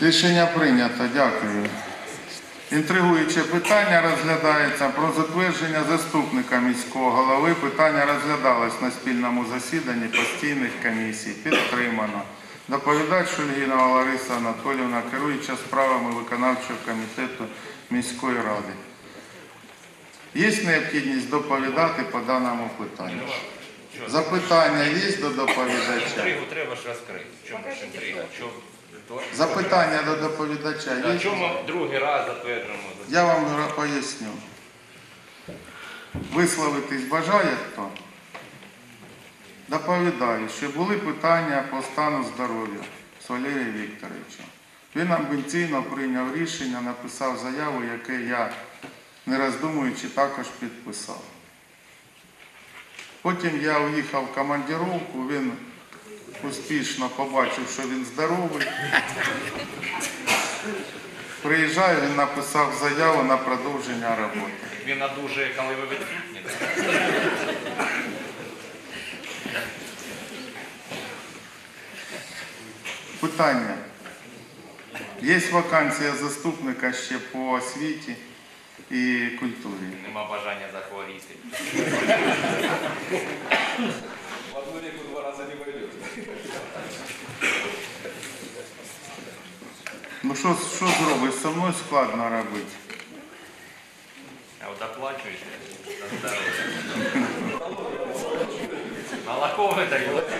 Рішення прийнято. Дякую. Інтригуюче питання розглядається про затвердження заступника міського голови. Питання розглядалось на спільному засіданні постійних комісій. Підтримано. Доповідач Шульгінова Лариса Анатолівна, керуюча справами виконавчого комітету міської ради. Є необхідність доповідати по даному питанню? Запитання є до доповідача? Інтригу треба ж розкрити. В чому ж інтрига? Чому? То- Запитання до доповідача А є? чому другий раз затверджуємо? Я вам ра- поясню. Висловитись бажає хто? Доповідаю, що були питання по стану здоров'я з Валерієм Вікторовичем. Він амбіційно прийняв рішення, написав заяву, яке я, не роздумуючи, також підписав. Потім я уїхав в командировку, він успішно побачив, що він здоровий. Приїжджаю, він написав заяву на продовження роботи. Він надужує, коли ви відсутні. так? Питання. Є вакансія заступника ще по освіті і культурі. Нема бажання захворіти. В одну реку два раза не войдет. Ну що, що зробиш? Со мною складно робити. А от оплачуєш за здоров'я. Молоко ви даєте.